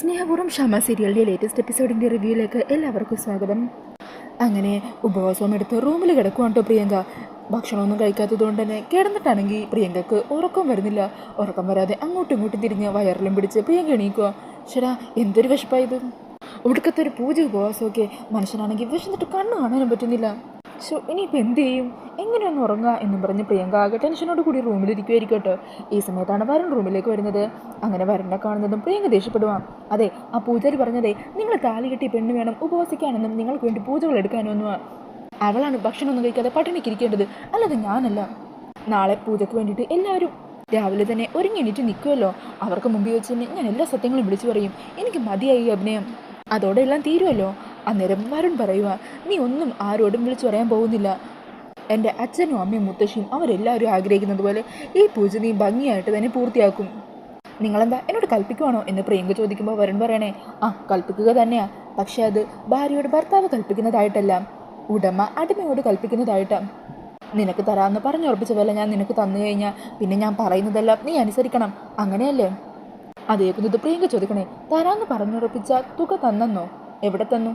സ്നേഹപൂർവം ക്ഷമ സീരിയലിന്റെ ലേറ്റസ്റ്റ് എപ്പിസോഡിന്റെ റിവ്യൂയിലേക്ക് എല്ലാവർക്കും സ്വാഗതം. അങ്ങനെ ഉപവാസം എടുത്ത് റൂമിൽ കിടക്കുവാണ് കേട്ടോ പ്രിയങ്ക. ഭക്ഷണമൊന്നും കഴിക്കാത്തത് കൊണ്ട് തന്നെ കിടന്നിട്ടാണെങ്കിൽ പ്രിയങ്കക്ക് ഉറക്കം വരുന്നില്ല. ഉറക്കം വരാതെ അങ്ങോട്ടും ഇങ്ങോട്ടും തിരിഞ്ഞ് വയറിലും പിടിച്ച് പ്രിയങ്ക എണീക്കുക ശരാ എന്തൊരു വിശപ്പായത് ഒടുക്കത്തെ ഒരു പൂജ ഉപവാസമൊക്കെ മനുഷ്യനാണെങ്കിൽ വിശന്നിട്ട് കണ്ണ് കാണാനും പറ്റുന്നില്ല. സോ ഇനിയിപ്പോൾ എന്ത് ചെയ്യും? എങ്ങനെയൊന്ന് ഉറങ്ങുക എന്ന് പറഞ്ഞ് പ്രിയങ്ക ആകെ ടെൻഷനോട് കൂടി റൂമിലിരിക്കുമായിരിക്കും കേട്ടോ. ഈ സമയത്താണ് വരുൺ റൂമിലേക്ക് വരുന്നത്. അങ്ങനെ വരുണിനെ കാണുന്നതും പ്രിയങ്ക ദേഷ്യപ്പെടുവാം. അതെ ആ പൂജാരി പറഞ്ഞതേ നിങ്ങൾ താലി കെട്ടി പെണ്ണ് വേണം ഉപവസിക്കാനെന്നും നിങ്ങൾക്ക് വേണ്ടി പൂജകൾ എടുക്കാനൊന്നുമാ അവളാണ് ഭക്ഷണമൊന്നും കഴിക്കാതെ പട്ടിണിക്കിരിക്കേണ്ടത് അല്ലാതെ ഞാനല്ല. നാളെ പൂജയ്ക്ക് വേണ്ടിയിട്ട് എല്ലാവരും രാവിലെ തന്നെ ഒരുങ്ങി എണീറ്റ് നിൽക്കുമല്ലോ അവർക്ക് മുമ്പിൽ വെച്ച് തന്നെ ഞാൻ എല്ലാ സത്യങ്ങളും വിളിച്ചു പറയും. എനിക്ക് മതിയായി അഭിനയം. അതോടെ എല്ലാം തീരുമല്ലോ അന്നേരം വരുൺ പറയുക നീ ഒന്നും ആരോടും വിളിച്ചു പറയാൻ പോകുന്നില്ല. എന്റെ അച്ഛനും അമ്മയും മുത്തശ്ശിയും അവരെല്ലാവരും ആഗ്രഹിക്കുന്നത് പോലെ ഈ പൂജ നീ ഭംഗിയായിട്ട് തന്നെ പൂർത്തിയാക്കും. നിങ്ങളെന്താ എന്നോട് കൽപ്പിക്കുവാണോ എന്ന് പ്രിയങ്ക ചോദിക്കുമ്പോൾ വരുൺ പറയണേ ആ കൽപ്പിക്കുക തന്നെയാ. പക്ഷേ അത് ഭാര്യയോട് ഭർത്താവ് കൽപ്പിക്കുന്നതായിട്ടല്ല. ഉടമ അടിമയോട് കൽപ്പിക്കുന്നതായിട്ടാ. നിനക്ക് തരാമെന്ന് പറഞ്ഞുറപ്പിച്ച വില ഞാൻ നിനക്ക് തന്നു കഴിഞ്ഞാൽ പിന്നെ ഞാൻ പറയുന്നതെല്ലാം നീ അനുസരിക്കണം. അങ്ങനെയല്ലേ? അതേക്കുന്നത് പ്രിയങ്ക ചോദിക്കണേ തരാന്ന് പറഞ്ഞുറപ്പിച്ച തുക തന്നെന്നോ? എവിടെ തന്നു?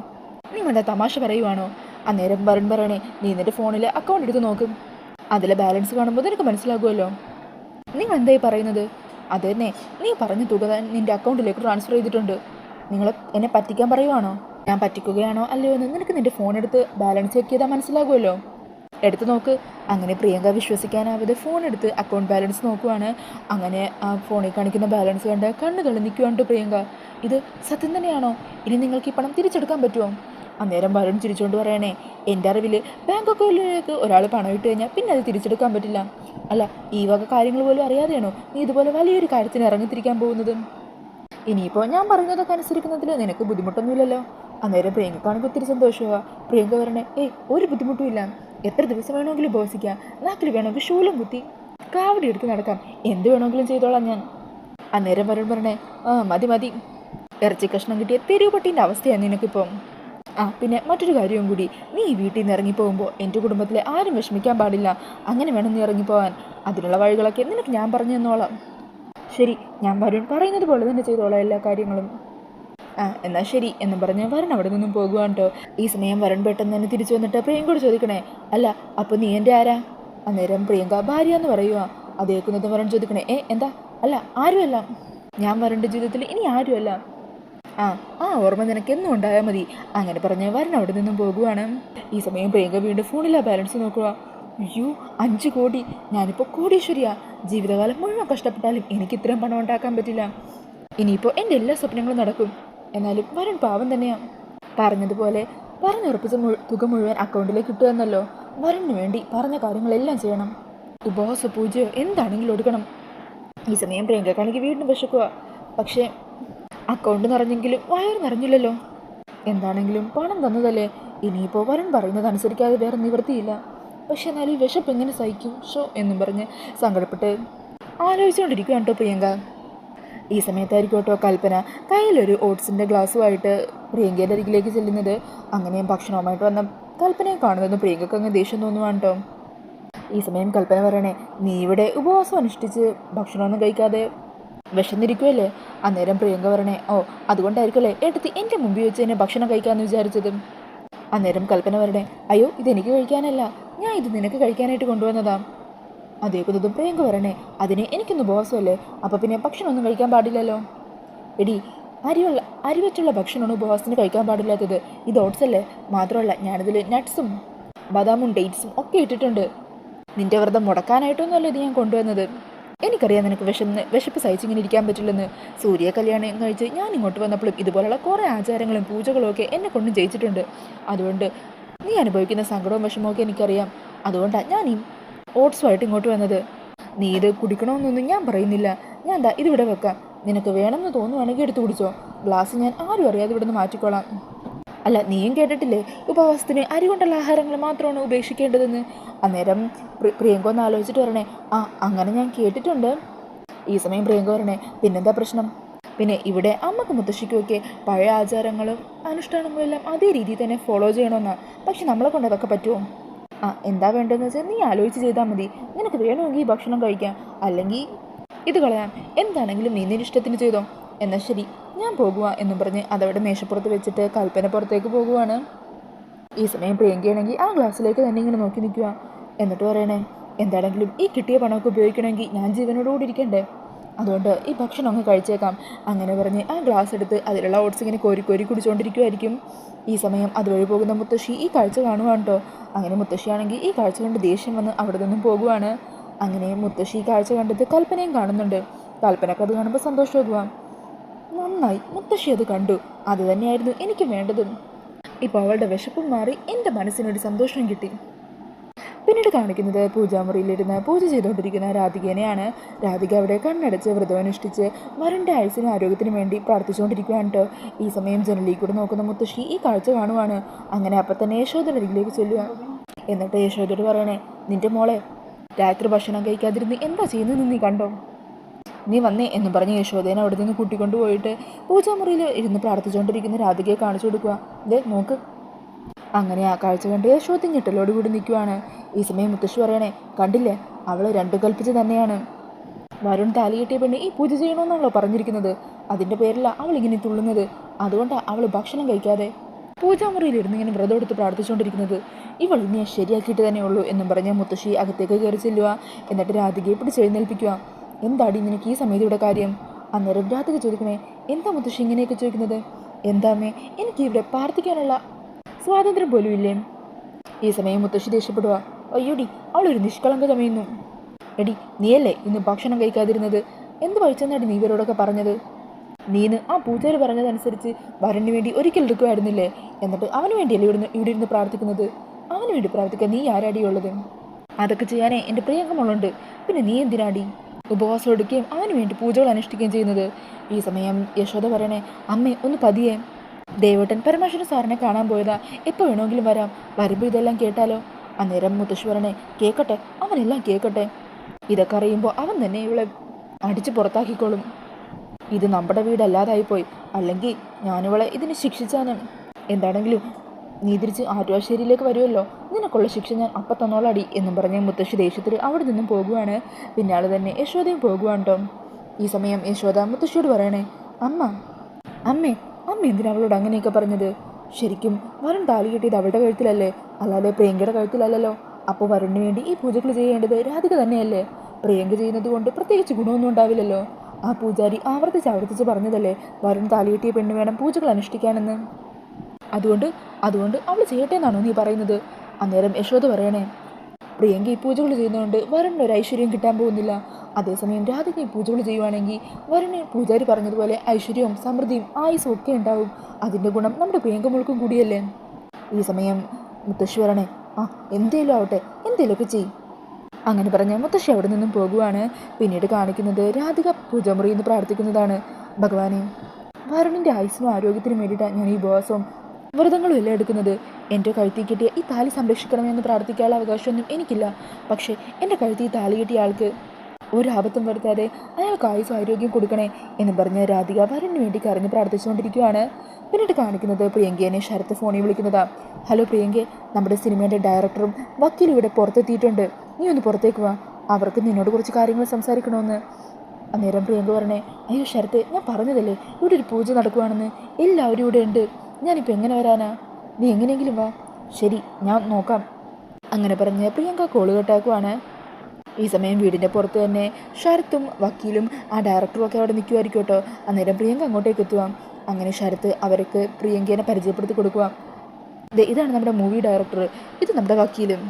നീ വേണ്ട തമാശ പറയുവാണോ? അന്നേരം വരൺ പറയണേ നീ നിന്റെ ഫോണിൽ അക്കൗണ്ട് എടുത്ത് നോക്കും. അതിലെ ബാലൻസ് കാണുമ്പോൾ നിനക്ക് മനസ്സിലാകുമല്ലോ നിങ്ങൾ എന്തായി പറയുന്നത്? അത് തന്നെ നീ പറഞ്ഞ തുക നിന്റെ അക്കൗണ്ടിലേക്ക് ട്രാൻസ്ഫർ ചെയ്തിട്ടുണ്ട്. നിങ്ങൾ എന്നെ പറ്റിക്കാൻ പറയുവാണോ? ഞാൻ പറ്റിക്കുകയാണോ അല്ലയോ എന്ന് നിനക്ക് നിന്റെ ഫോൺ എടുത്ത് ബാലൻസ് ചെക്ക് ചെയ്താൽ മനസ്സിലാകുമല്ലോ എടുത്ത് നോക്ക്. അങ്ങനെ പ്രിയങ്ക വിശ്വസിക്കാനാവാതെ ഫോൺ എടുത്ത് അക്കൗണ്ട് ബാലൻസ് നോക്കുവാണ്. അങ്ങനെ ആ ഫോണിൽ കാണിക്കുന്ന ബാലൻസ് കണ്ട് കണ്ണുകൾ തെളിഞ്ഞിക്കുവാണ്ട് പ്രിയങ്ക. ഇത് സത്യം തന്നെയാണോ? ഇനി നിങ്ങൾക്ക് ഈ പണം തിരിച്ചെടുക്കാൻ പറ്റുമോ അന്നേരം വരുൺ ചിരിച്ചുകൊണ്ട് പറയണേ എന്റെ അറിവിൽ ബാങ്ക് അക്കൗണ്ടിലേക്ക് ഒരാൾ പണം ഇട്ട് കഴിഞ്ഞാൽ പിന്നെ അത് തിരിച്ചെടുക്കാൻ പറ്റില്ല. അല്ല ഈ വക കാര്യങ്ങൾ പോലും അറിയാതെയാണോ നീ ഇതുപോലെ വലിയൊരു കാര്യത്തിന് ഇറങ്ങിത്തിരിക്കാൻ പോകുന്നത്? ഇനിയിപ്പോൾ ഞാൻ പറഞ്ഞതൊക്കെ അനുസരിക്കുന്നതിൽ നിനക്ക് ബുദ്ധിമുട്ടൊന്നുമില്ലല്ലോ. അന്നേരം പ്രിയങ്കക്കാണെങ്കിൽ ഒത്തിരി സന്തോഷമാണ് പ്രിയങ്ക പറഞ്ഞേ ഏയ് ഒരു ബുദ്ധിമുട്ടും ഇല്ല. എത്ര ദിവസം വേണമെങ്കിലും ഉപവസിക്കാം. നാക്കിൽ വേണമെങ്കിൽ ശൂലം കുത്തി കാവടി എടുത്ത് നടക്കാം. എന്ത് വേണമെങ്കിലും ചെയ്തോളാം ഞാൻ. ആ നേരം വരുൺ പറഞ്ഞേ ആ മതി മതി. ഇറച്ചി കഷ്ണം കിട്ടിയ തെരുവ് പട്ടീന്റെ അവസ്ഥയാണ് നിനക്കിപ്പം. ആ പിന്നെ മറ്റൊരു കാര്യവും കൂടി. നീ ഈ വീട്ടിൽ നിന്ന് ഇറങ്ങിപ്പോകുമ്പോൾ എന്റെ കുടുംബത്തിലെ ആരും വിഷമിക്കാൻ പാടില്ല. അങ്ങനെ വേണം നീ ഇറങ്ങിപ്പോവാൻ അതിനുള്ള വഴികളൊക്കെ നിനക്ക് ഞാൻ പറഞ്ഞു തന്നോളാം. ശരി ഞാൻ വരുൺ പറയുന്നത് പോലെ തന്നെ ചെയ്തോളാം എല്ലാ കാര്യങ്ങളും. ആ എന്നാൽ ശരി എന്ന് പറഞ്ഞ് വരൺ അവിടെ നിന്നും പോകുവാണ് കേട്ടോ ഈ സമയം വരൺ പെട്ടെന്ന് തന്നെ തിരിച്ചു വന്നിട്ട് പ്രിയങ്കോട് ചോദിക്കണേ അല്ല അപ്പോൾ നീ എന്റെ ആരാ? അന്നേരം പ്രിയങ്ക ഭാര്യ എന്ന് പറയുക അത് കേൾക്കുന്നത് വരൺ ചോദിക്കണേ ഏ എന്താ? അല്ല ആരുമല്ല? ഞാൻ വരന്റെ ജീവിതത്തിൽ ഇനി ആരുമല്ല. ആ ആ ഓർമ്മ നിനക്ക് എന്നും ഉണ്ടായാൽ മതി. അങ്ങനെ പറഞ്ഞ് വരൻ അവിടെ നിന്നും പോകുവാണ്. ഈ സമയം പ്രിയങ്ക വീണ്ടും ഫോണിലാ ബാലൻസ് നോക്കുക അയ്യോ അഞ്ച് കോടി. ഞാനിപ്പോൾ കോടീശ്വരിയാ. ജീവിതകാലം മുഴുവൻ കഷ്ടപ്പെട്ടാലും എനിക്ക് ഇത്രയും പണം ഉണ്ടാക്കാൻ പറ്റില്ല. ഇനിയിപ്പോൾ എന്റെ എല്ലാ സ്വപ്നങ്ങളും നടക്കും. എന്നാലും വരൻ പാവം തന്നെയാ. പറഞ്ഞതുപോലെ പറഞ്ഞുറപ്പിച്ച തുക മുഴുവൻ അക്കൗണ്ടിലേക്ക് കിട്ടുമെന്നല്ലോ വരന് വേണ്ടി പറഞ്ഞ കാര്യങ്ങളെല്ലാം ചെയ്യണം. ഉപവാസ പൂജയോ എന്താണെങ്കിലും എടുക്കണം. ഈ സമയം പ്രിയങ്കക്കാണെങ്കിൽ വീണ്ടും വിശക്കുക. പക്ഷേ അക്കൗണ്ട് നിറഞ്ഞെങ്കിലും വയർ നിറഞ്ഞില്ലല്ലോ. എന്താണെങ്കിലും പണം തന്നതല്ലേ. ഇനിയിപ്പോൾ വരൻ പറയുന്നത് അനുസരിക്കാതെ വേറെ നിവൃത്തിയില്ല. പക്ഷെ എന്നാൽ ഈ വിശപ്പ് എങ്ങനെ സഹിക്കും? ഷോ എന്നും പറഞ്ഞ് സങ്കടപ്പെട്ട് ആലോചിച്ചുകൊണ്ടിരിക്കുകയാണ് കേട്ടോ പ്രിയങ്ക. ഈ സമയത്തായിരിക്കും കേട്ടോ കൽപ്പന. കയ്യിലൊരു ഓട്സിന്റെ ഗ്ലാസ്സുമായിട്ട് പ്രിയങ്കയുടെ അരികിലേക്ക് ചെല്ലുന്നത്. അങ്ങനെയും ഭക്ഷണവുമായിട്ട് വന്ന കൽപ്പനയെ കാണുന്നതും പ്രിയങ്കയ്ക്ക് അങ്ങ് ദേഷ്യം തോന്നുവാണ് കേട്ടോ. ഈ സമയം കൽപ്പന പറയണേ നീ ഇവിടെ ഉപവാസം അനുഷ്ഠിച്ച് ഭക്ഷണമൊന്നും കഴിക്കാതെ വിശന്നിരിക്കുമല്ലേ അന്നേരം പ്രിയങ്ക പറയണേ ഓ അതുകൊണ്ടായിരിക്കുമല്ലേ എടുത്ത് എന്റെ മുമ്പിൽ വെച്ച് തന്നെ ഭക്ഷണം കഴിക്കാമെന്ന് വിചാരിച്ചത്? അന്നേരം കൽപ്പന പറയണേ അയ്യോ ഇതെനിക്ക് കഴിക്കാനല്ല. ഞാൻ ഇത് നിനക്ക് കഴിക്കാനായിട്ട് കൊണ്ടുവന്നതാ കുതും പ്രിയങ്ക വരണേ അതിന് എനിക്കൊന്ന് ഉപവാസമല്ലേ? അപ്പോൾ പിന്നെ ഭക്ഷണമൊന്നും കഴിക്കാൻ പാടില്ലല്ലോ. എടി അരിയുള്ള അരി വെച്ചുള്ള ഭക്ഷണമാണ് ഉപവാസത്തിന് കഴിക്കാൻ പാടില്ലാത്തത്. ഇത് ഓട്സ് അല്ലേ? മാത്രമല്ല ഞാനിതിൽ നട്ട്സും ബദാമും ഡേറ്റ്സും ഒക്കെ ഇട്ടിട്ടുണ്ട്. നിന്റെ വ്രതം മുടക്കാനായിട്ടൊന്നുമല്ല ഇത് ഞാൻ കൊണ്ടുവന്നത്. എനിക്കറിയാം നിനക്ക് വിശന്ന് വിശപ്പ് സഹിച്ചിങ്ങനെ ഇരിക്കാൻ പറ്റില്ലെന്ന്. സൂര്യ കല്യാണം കഴിച്ച് ഞാൻ ഇങ്ങോട്ട് വന്നപ്പോഴും ഇതുപോലുള്ള കുറേ ആചാരങ്ങളും പൂജകളും ഒക്കെ എന്നെ കൊണ്ടും ജയിച്ചിട്ടുണ്ട്. അതുകൊണ്ട് നീ അനുഭവിക്കുന്ന സങ്കടവും വിഷമവും ഒക്കെ എനിക്കറിയാം. അതുകൊണ്ടാണ് ഞാൻ ഓട്സുമായിട്ട് ഇങ്ങോട്ട് വന്നത്. നീ ഇത് കുടിക്കണമെന്നൊന്നും ഞാൻ പറയുന്നില്ല. ഞാൻ എന്താ ഇതിവിടെ വെക്കാം. നിനക്ക് വേണമെന്ന് തോന്നുവാണെങ്കിൽ എടുത്തു കുടിച്ചോ. ഗ്ലാസ് ഞാൻ ആരും അറിയാതെ ഇവിടെ നിന്ന് മാറ്റിക്കോളാം. അല്ല നീയും കേട്ടിട്ടില്ലേ? ഉപവാസത്തിന് അരി കൊണ്ടുള്ള ആഹാരങ്ങൾ മാത്രമാണ് ഉപേക്ഷിക്കേണ്ടതെന്ന്. അന്നേരം പ്രി- പ്രിയങ്ക ഒന്ന് ആലോചിച്ചിട്ട് വരണേ ആ അങ്ങനെ ഞാൻ കേട്ടിട്ടുണ്ട്. ഈ സമയം പ്രിയങ്ക വരണേ പിന്നെന്താ പ്രശ്നം? പിന്നെ ഇവിടെ അമ്മയ്ക്ക് മുത്തശ്ശിക്കുമൊക്കെ പഴയ ആചാരങ്ങളും അനുഷ്ഠാനങ്ങളും എല്ലാം അതേ രീതിയിൽ തന്നെ ഫോളോ ചെയ്യണമെന്നാണ് പക്ഷെ നമ്മളെ കൊണ്ട് അതൊക്കെ പറ്റുമോ? ആ എന്താ വേണ്ടതെന്ന് വെച്ചാൽ നീ ആലോചിച്ച് ചെയ്താൽ മതി. നിനക്ക് വേണമെങ്കിൽ ഈ ഭക്ഷണം കഴിക്കാം. അല്ലെങ്കിൽ ഇത് കളയാം. എന്താണെങ്കിലും നീ നിന്റെ ഇഷ്ടത്തിന് ചെയ്തോ. എന്നാൽ ശരി ഞാൻ പോകുക എന്നും പറഞ്ഞ് അതവിടെ മേശപ്പുറത്ത് വെച്ചിട്ട് കൽപ്പന പുറത്തേക്ക് പോകുവാണ്. ഈ സമയം പ്രിയങ്കയാണെങ്കിൽ ആ ഗ്ലാസ്സിലേക്ക് തന്നെ ഇങ്ങനെ നോക്കി നിൽക്കുക എന്നിട്ട് പറയണേ എന്താണെങ്കിലും ഈ കിട്ടിയ പണമൊക്കെ ഉപയോഗിക്കണമെങ്കിൽ ഞാൻ ജീവനോടുകൂടി ഇരിക്കണ്ടേ? അതുകൊണ്ട് ഈ ഭക്ഷണം അങ്ങ് കഴിച്ചേക്കാം. അങ്ങനെ പറഞ്ഞ് ആ ഗ്ലാസ് എടുത്ത് അതിലുള്ള ഓട്സ് ഇങ്ങനെ കോരി കോരി കുടിച്ചുകൊണ്ടിരിക്കുമായിരിക്കും ഈ സമയം അതുവഴി പോകുന്ന മുത്തശ്ശി ഈ കാഴ്ച കാണുവാണ് കേട്ടോ അങ്ങനെ മുത്തശ്ശിയാണെങ്കിൽ ഈ കാഴ്ച കണ്ട് ദേഷ്യം വന്ന് അവിടെ നിന്നും പോകുവാണ്. അങ്ങനെ മുത്തശ്ശി ഈ കാഴ്ച കണ്ടിട്ട് കൽപ്പനയും കാണുന്നുണ്ട്. കൽപ്പനക്ക് അത് കാണുമ്പോൾ സന്തോഷമാകുവാം നന്നായി. മുത്തശ്ശി അത് കണ്ടു. അത് തന്നെയായിരുന്നു എനിക്ക് വേണ്ടതും. ഇപ്പോൾ അവളുടെ വിശപ്പും മാറി എന്റെ മനസ്സിനൊരു സന്തോഷം കിട്ടി. പിന്നീട് കാണിക്കുന്നത് പൂജാമുറിയിലിരുന്ന് പൂജ ചെയ്തുകൊണ്ടിരിക്കുന്ന രാധികേനെയാണ്. രാധിക അവിടെ കണ്ണടച്ച് വ്രതമനുഷ്ഠിച്ച് വരന്റെ ആയുസിനും ആരോഗ്യത്തിനും വേണ്ടി പ്രാർത്ഥിച്ചുകൊണ്ടിരിക്കുകയാണ് കേട്ടോ ഈ സമയം ജനലിൽ കൂടെ നോക്കുന്ന മുത്തശ്ശി ഈ കാഴ്ച കാണുവാണ്. അങ്ങനെ അപ്പം തന്നെ യശോദയുടെ ചെല്ലുക. എന്നിട്ട് യശോദയോട് പറയണേ നിന്റെ മോളെ രാത്രി ഭക്ഷണം കഴിക്കാതിരുന്ന് എന്താ ചെയ്യുന്നത് നീ കണ്ടോ? നീ വന്നേ എന്ന് പറഞ്ഞ് യശോദേനെ അവിടെ നിന്ന് കൂട്ടിക്കൊണ്ടുപോയിട്ട് പൂജാമുറിയിൽ ഇരുന്ന് പ്രാർത്ഥിച്ചുകൊണ്ടിരിക്കുന്ന രാധികയെ കാണിച്ചു കൊടുക്കുക. ദേ നോക്ക് അങ്ങനെ ആ കാഴ്ച കണ്ട് യശോദ കൂടി നിൽക്കുവാണ്. ഈ സമയം മുത്തശ്ശി പറയണേ കണ്ടില്ലേ അവൾ രണ്ടു കൽപ്പിച്ച് തന്നെയാണ്. വരുൺ താലി കിട്ടിയ പെണ്ണ് ഈ പൂജ ചെയ്യണമെന്നാണല്ലോ പറഞ്ഞിരിക്കുന്നത്. അതിന്റെ പേരില്ല അവൾ ഇങ്ങനെ തുള്ളുന്നത്. അതുകൊണ്ടാണ് അവൾ ഭക്ഷണം കഴിക്കാതെ പൂജാമുറിയിൽ ഇരുന്ന് ഇങ്ങനെ വ്രതം എടുത്ത് പ്രാർത്ഥിച്ചുകൊണ്ടിരിക്കുന്നത് ഇവൾ ഇനി ശരിയാക്കിയിട്ട് തന്നെ ഉള്ളൂ എന്നും പറഞ്ഞ് മുത്തശ്ശി അകത്തേക്ക് കയറി ചെല്ലുക എന്നിട്ട് രാധികയെ പിടിച്ച് എഴുന്നേൽപ്പിക്കുക എന്താടി നിനക്ക് ഈ സമയത്ത് ഇവിടെ കാര്യം? അന്നേരം രാധിക ചോദിക്കണേ എന്താ മുത്തശ്ശി ഇങ്ങനെയൊക്കെ ചോദിക്കുന്നത്? എന്താമേ എനിക്ക് ഇവിടെ പ്രാർത്ഥിക്കാനുള്ള സ്വാതന്ത്ര്യം പോലും ഇല്ലേ ഈ സമയം മുത്തശ്ശി ദേഷ്യപ്പെടുക. അയ്യോടി അവളൊരു നിഷ്കളങ്ക ചമയുന്നു എടി നീയല്ലേ ഇന്ന് ഭക്ഷണം കഴിക്കാതിരുന്നത്? എന്ത് വഴിച്ചെന്നാടി നീ ഇവരോടൊക്കെ പറഞ്ഞത്? നീന്ന് ആ പൂജാരി പറഞ്ഞതനുസരിച്ച് വരന് വേണ്ടി ഒരിക്കൽ എടുക്കുമായിരുന്നില്ലേ? എന്നിട്ട് അവന് വേണ്ടിയല്ലേ ഇവിടുന്ന് ഇവിടെ ഇരുന്ന് പ്രാർത്ഥിക്കുന്നത്? അവന് വേണ്ടി പ്രാർത്ഥിക്കാൻ നീ ആരാടിയുള്ളത് അതൊക്കെ ചെയ്യാനേ എന്റെ പ്രിയങ്കമുള്ളുണ്ട് പിന്നെ നീ എന്തിനാടി? ഉപവാസം എടുക്കുകയും അവന് വേണ്ടി പൂജകൾ അനുഷ്ഠിക്കുകയും ചെയ്യുന്നത്? ഈ സമയം യശോദ പറയണേ അമ്മേ ഒന്ന് പതിയേ. ദേവട്ടൻ പരമേശ്വരൻ സാറിനെ കാണാൻ പോയതാ. എപ്പോൾ വേണമെങ്കിലും വരാം. വരുമ്പോൾ ഇതെല്ലാം കേട്ടാലോ? അന്നേരം മുത്തശ്വരനെ കേൾക്കട്ടെ അവനെല്ലാം കേൾക്കട്ടെ ഇതൊക്കെ അറിയുമ്പോൾ അവൻ തന്നെ ഇവളെ അടിച്ച് പുറത്താക്കിക്കോളും. ഇത് നമ്മുടെ വീടല്ലാതായിപ്പോയി. അല്ലെങ്കിൽ ഞാനിവളെ ഇതിന് ശിക്ഷിച്ചാനും എന്താണെങ്കിലും നീ തിരിച്ച് ആറ്റുവാശ്ശേരിയിലേക്ക് വരുമല്ലോ നിനക്കുള്ള ശിക്ഷ ഞാൻ അപ്പം തന്നോളടി എന്നും പറഞ്ഞ് മുത്തശ്ശി ദേഷ്യത്തിൽ അവിടെ നിന്നും പോകുവാണ്. പിന്നാലെ തന്നെ യശോദയും പോകുവാണ് കേട്ടോ ഈ സമയം യശോദ മുത്തശ്ശിയോട് പറയണേ അമ്മ അമ്മേ അമ്മ എന്തിനാ അവളോട് അങ്ങനെയൊക്കെ പറഞ്ഞത്? ശരിക്കും വരുൺ താലി കെട്ടിയത് അവളുടെ കഴുത്തിലല്ലേ? അല്ലാതെ പ്രിയങ്കയുടെ കഴുത്തിലല്ലല്ലോ? അപ്പോൾ വരുണിന് വേണ്ടി ഈ പൂജകൾ ചെയ്യേണ്ടത് രാധിക തന്നെയല്ലേ? പ്രിയങ്ക ചെയ്യുന്നത് കൊണ്ട് പ്രത്യേകിച്ച് ഗുണമൊന്നും ഉണ്ടാവില്ലല്ലോ? ആ പൂജാരി ആവർത്തിച്ച് ആവർത്തിച്ച് പറഞ്ഞതല്ലേ വരുൺ താലി കെട്ടിയ പെണ്ണ് വേണം പൂജകൾ അനുഷ്ഠിക്കാനെന്ന്? അതുകൊണ്ട് അതുകൊണ്ട് അവൾ ചെയ്യട്ടെ എന്നാണോ നീ പറയുന്നത്? അന്നേരം യശോദ പറയണേ പ്രിയങ്ക ഈ പൂജകൾ ചെയ്യുന്നതുകൊണ്ട് വരുണിന് ഒരു ഐശ്വര്യം കിട്ടാൻ പോകുന്നില്ല. അതേസമയം രാധയ്ക്ക് പൂജകൾ ചെയ്യുവാണെങ്കിൽ വരുണ് പൂജാരി പറഞ്ഞതുപോലെ ഐശ്വര്യവും സമൃദ്ധിയും ആയുസും ഒക്കെ ഉണ്ടാവും. അതിന്റെ ഗുണം നമ്മുടെ പ്രിയങ്കമുൾക്കും കൂടിയല്ലേ? ഈ സമയം മുത്തശ്ശി പറയണേ ആ എന്തേലും ആവട്ടെ എന്തേലുമൊക്കെ ചെയ്യും. അങ്ങനെ പറഞ്ഞ മുത്തശ്ശി അവിടെ നിന്നും പോകുവാണ്. പിന്നീട് കാണിക്കുന്നത് രാധിക പൂജാമുറിയിൽ നിന്ന് പ്രാർത്ഥിക്കുന്നതാണ്. ഭഗവാനെ വരുണിന്റെ ആയുസിനും ആരോഗ്യത്തിനും വേണ്ടിയിട്ടാണ് ഞാൻ ഈ ഉപവാസവും വ്രതങ്ങളും എല്ലാം എടുക്കുന്നത്. എന്റെ കഴുത്തി കിട്ടിയ ഈ താലി സംരക്ഷിക്കണമെന്ന് പ്രാർത്ഥിക്കാനുള്ള അവകാശമൊന്നും എനിക്കില്ല. പക്ഷേ എന്റെ കഴുത്തി താലി കിട്ടിയ ആൾക്ക് ഒരു ആപത്തും വരുത്താതെ അയാൾക്ക് ആയുസ് ആരോഗ്യം കൊടുക്കണേ എന്ന് പറഞ്ഞ് രാധിക വരന് വേണ്ടി കരഞ്ഞ് പ്രാർത്ഥിച്ചുകൊണ്ടിരിക്കുകയാണ്. പിന്നീട് കാണിക്കുന്നത് പ്രിയങ്കയെ ശരത്ത് ഫോണിൽ വിളിക്കുന്നതാ. ഹലോ പ്രിയങ്കെ നമ്മുടെ സിനിമയുടെ ഡയറക്ടറും വക്കീലും ഇവിടെ പുറത്തെത്തിയിട്ടുണ്ട്. നീ ഒന്ന് പുറത്തേക്ക് വാ. അവർക്ക് നിന്നോട് കുറച്ച് കാര്യങ്ങൾ സംസാരിക്കണമെന്ന് അന്നേരം പ്രിയങ്ക പറഞ്ഞേ അയ്യോ ശരത്തെ ഞാൻ പറഞ്ഞതല്ലേ ഇവിടെ ഒരു പൂജ നടക്കുവാണെന്ന്. എല്ലാവരും ഇവിടെ ഉണ്ട്. ഞാനിപ്പോൾ എങ്ങനെ വരാനാ? നീ എങ്ങനെയെങ്കിലും വാ. ശരി ഞാൻ നോക്കാം. അങ്ങനെ പറഞ്ഞ് പ്രിയങ്ക കോൾ കട്ടാക്കുവാണ്. ഈ സമയം വീടിന്റെ പുറത്ത് തന്നെ ശരത്തും വക്കീലും ആ ഡയറക്ടറും ഒക്കെ അവിടെ നിൽക്കുമായിരിക്കും കേട്ടോ. അന്നേരം പ്രിയങ്ക അങ്ങോട്ടേക്ക് എത്തുക അങ്ങനെ ശരത്ത് അവർക്ക് പ്രിയങ്കേനെ പരിചയപ്പെടുത്തി കൊടുക്കുക ദേ ഇതാണ് നമ്മുടെ മൂവി ഡയറക്ടർ ഇത് നമ്മുടെ വക്കീലും.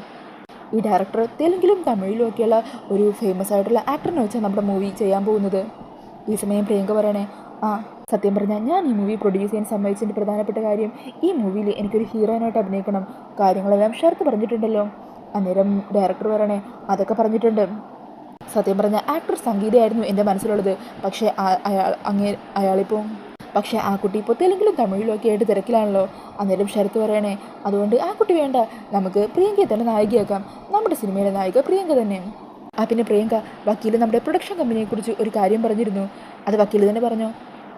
ഈ ഡയറക്ടർ തെലുങ്കിലും തമിഴിലും ഒക്കെയുള്ള ഒരു ഫേമസ് ആയിട്ടുള്ള ആക്ടറിനെ വെച്ചാണ് നമ്മുടെ മൂവി ചെയ്യാൻ പോകുന്നത്. ഈ സമയം പ്രിയങ്ക പറയണേ ആ സത്യം പറഞ്ഞാൽ ഞാൻ ഈ മൂവി പ്രൊഡ്യൂസ് ചെയ്യാൻ സമ്മതിച്ചതിന്റെ പ്രധാനപ്പെട്ട കാര്യം ഈ മൂവിയിൽ എനിക്കൊരു ഹീറോയിനായിട്ട് അഭിനയിക്കണം. കാര്യങ്ങളെല്ലാം ഷർത്ത് പറഞ്ഞിട്ടുണ്ടല്ലോ. അന്നേരം ഡയറക്ടർ പറയണേ അതൊക്കെ പറഞ്ഞിട്ടുണ്ട്. സത്യം പറഞ്ഞ ആക്ടർ സംഗീതയായിരുന്നു എന്റെ മനസ്സിലുള്ളത്. പക്ഷേ അയാൾ അങ്ങേ അയാളിപ്പോൾ പക്ഷേ ആ കുട്ടി ഇപ്പോൾ തെലുങ്കിലും തമിഴിലും ഒക്കെ ആയിട്ട് തിരക്കിലാണല്ലോ. അന്നേരം ശരത്ത് പറയണേ അതുകൊണ്ട് ആ കുട്ടി വേണ്ട. നമുക്ക് പ്രിയങ്കയെ തന്നെ നായികയാക്കാം. നമ്മുടെ സിനിമയിലെ നായിക പ്രിയങ്ക തന്നെ. ആ പിന്നെ പ്രിയങ്ക വക്കീൽ നമ്മുടെ പ്രൊഡക്ഷൻ കമ്പനിയെക്കുറിച്ച് ഒരു കാര്യം പറഞ്ഞിരുന്നു. അത് വക്കീൽ തന്നെ പറഞ്ഞോ?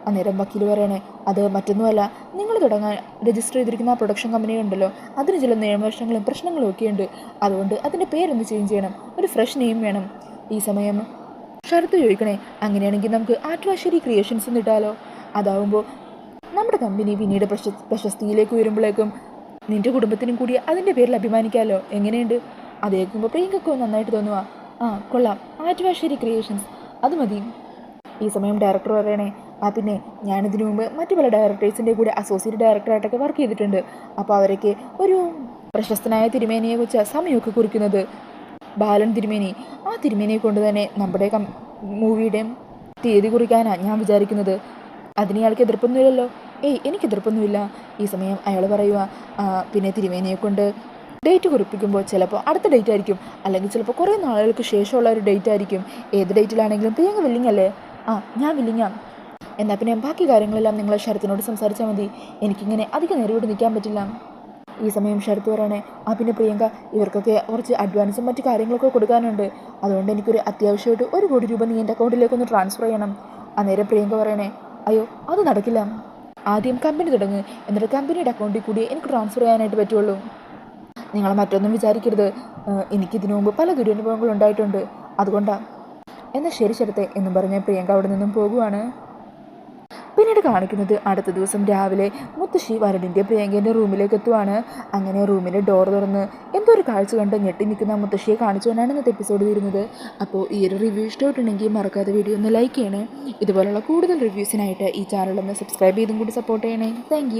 അന്നേരം വക്കീൽ പറയണേ അത് മറ്റൊന്നുമല്ല. നിങ്ങൾ തുടങ്ങാൻ രജിസ്റ്റർ ചെയ്തിരിക്കുന്ന ആ പ്രൊഡക്ഷൻ കമ്പനി ഉണ്ടല്ലോ. അതിന് ചില നിയമവശങ്ങളും പ്രശ്നങ്ങളും ഒക്കെ ഉണ്ട് അതുകൊണ്ട് അതിന്റെ പേരൊന്ന് ചേഞ്ച് ചെയ്യണം. ഒരു ഫ്രഷ് നെയിം വേണം. ഈ സമയം ഷർത്ത് ചോദിക്കണേ അങ്ങനെയാണെങ്കിൽ നമുക്ക് ആറ്റുവാശ്ശേരി ക്രിയേഷൻസ് എന്ന് ഇട്ടാലോ? അതാവുമ്പോൾ നമ്മുടെ കമ്പനി പിന്നീട് പ്രശ പ്രശസ്തിയിലേക്ക് വരുമ്പോഴേക്കും നിന്റെ കുടുംബത്തിനും കൂടി അതിന്റെ പേരിൽ അഭിമാനിക്കാമല്ലോ എങ്ങനെയുണ്ട്? അത് കേൾക്കുമ്പോൾ പ്രിയങ്കൊക്കെ നന്നായിട്ട് തോന്നുക ആ കൊള്ളാം. ആറ്റുവാശ്ശേരി ക്രിയേഷൻസ് അത് മതി. ഈ സമയം ഡയറക്ടർ പറയണേ ആ പിന്നെ ഞാനിതിനു മുമ്പ് മറ്റു പല ഡയറക്ടേഴ്സിന്റെ കൂടെ അസോസിയേറ്റ് ഡയറക്ടറായിട്ടൊക്കെ വർക്ക് ചെയ്തിട്ടുണ്ട്. അപ്പോൾ അവരൊക്കെ ഒരു പ്രശസ്തനായ തിരുമേനിയെ കുറിച്ച് സമയമൊക്കെ കുറിക്കുന്നത്. ബാലൻ തിരുമേനി. ആ തിരുമേനിയെ കൊണ്ട് തന്നെ നമ്മുടെ കം മൂവിയുടെയും തീയതി കുറിക്കാനാണ് ഞാൻ വിചാരിക്കുന്നത്. അതിന് ഇയാൾക്ക് എതിർപ്പൊന്നുമില്ലല്ലോ. ഏയ് എനിക്ക് എതിർപ്പൊന്നുമില്ല. ഈ സമയം അയാൾ പറയുക പിന്നെ തിരുമേനിയെ കൊണ്ട് ഡേറ്റ് കുറിപ്പിക്കുമ്പോൾ ചിലപ്പോൾ അടുത്ത ഡേറ്റ് ആയിരിക്കും. അല്ലെങ്കിൽ ചിലപ്പോൾ കുറേ നാളുകൾക്ക് ശേഷമുള്ള ഒരു ഡേറ്റ് ആയിരിക്കും. ഏത് ഡേറ്റിലാണെങ്കിലും പ്രിയങ്ക വില്ലിങ്ങല്ലേ? ആ ഞാൻ വില്ലിങ്ങാം. എന്നാൽ പിന്നെ ബാക്കി കാര്യങ്ങളെല്ലാം നിങ്ങൾ ശരത്തിനോട് സംസാരിച്ചാൽ മതി. എനിക്കിങ്ങനെ അധികം നേരം ഇവിടെ നിൽക്കാൻ പറ്റില്ല. ഈ സമയം ശരത്ത് പറയണേ ആ പിന്നെ പ്രിയങ്ക ഇവർക്കൊക്കെ കുറച്ച് അഡ്വാൻസും മറ്റു കാര്യങ്ങളൊക്കെ കൊടുക്കാനുണ്ട്. അതുകൊണ്ട് എനിക്കൊരു അത്യാവശ്യമായിട്ട് ഒരു കോടി രൂപ നീ എന്റെ അക്കൗണ്ടിലേക്ക് ഒന്ന് ട്രാൻസ്ഫർ ചെയ്യണം. അന്നേരം പ്രിയങ്ക പറയണേ അയ്യോ അത് നടക്കില്ല. ആദ്യം കമ്പനി തുടങ്ങ്. എന്നിട്ട് കമ്പനിയുടെ അക്കൗണ്ടിൽ കൂടി എനിക്ക് ട്രാൻസ്ഫർ ചെയ്യാനായിട്ട് പറ്റുള്ളൂ. നിങ്ങൾ മറ്റൊന്നും വിചാരിക്കരുത്. എനിക്കിതിനു മുമ്പ് പല ദുരനുഭവങ്ങളും ഉണ്ടായിട്ടുണ്ട്. അതുകൊണ്ടാണ് എന്നാൽ ശരി ശരത്തെ എന്നും പറഞ്ഞ് പ്രിയങ്ക അവിടെ നിന്നും പോകുവാണ്. പിന്നീട് കാണിക്കുന്നത് അടുത്ത ദിവസം രാവിലെ മുത്തശ്ശി വരടിന്റെ പ്രിയങ്കേന്റെ റൂമിലേക്ക് എത്തുവാണ്. അങ്ങനെ റൂമിന്റെ ഡോർ തുറന്ന് എന്തോ ഒരു കാഴ്ച കണ്ട് ഞെട്ടി നിൽക്കുന്ന മുത്തശ്ശിയെ കാണിച്ചുകൊണ്ടാണ് ഇന്നത്തെ എപ്പിസോഡ് തീരുന്നത് അപ്പോൾ ഈ ഒരു റിവ്യൂ ഇഷ്ടമായിട്ടുണ്ടെങ്കിൽ മറക്കാതെ വീഡിയോ ഒന്ന് ലൈക്ക് ചെയ്യണേ. ഇതുപോലുള്ള കൂടുതൽ റിവ്യൂസിനായിട്ട് ഈ ചാനൽ ഒന്ന് സബ്സ്ക്രൈബ് ചെയ്തും കൂടി സപ്പോർട്ട് ചെയ്യണേ. താങ്ക്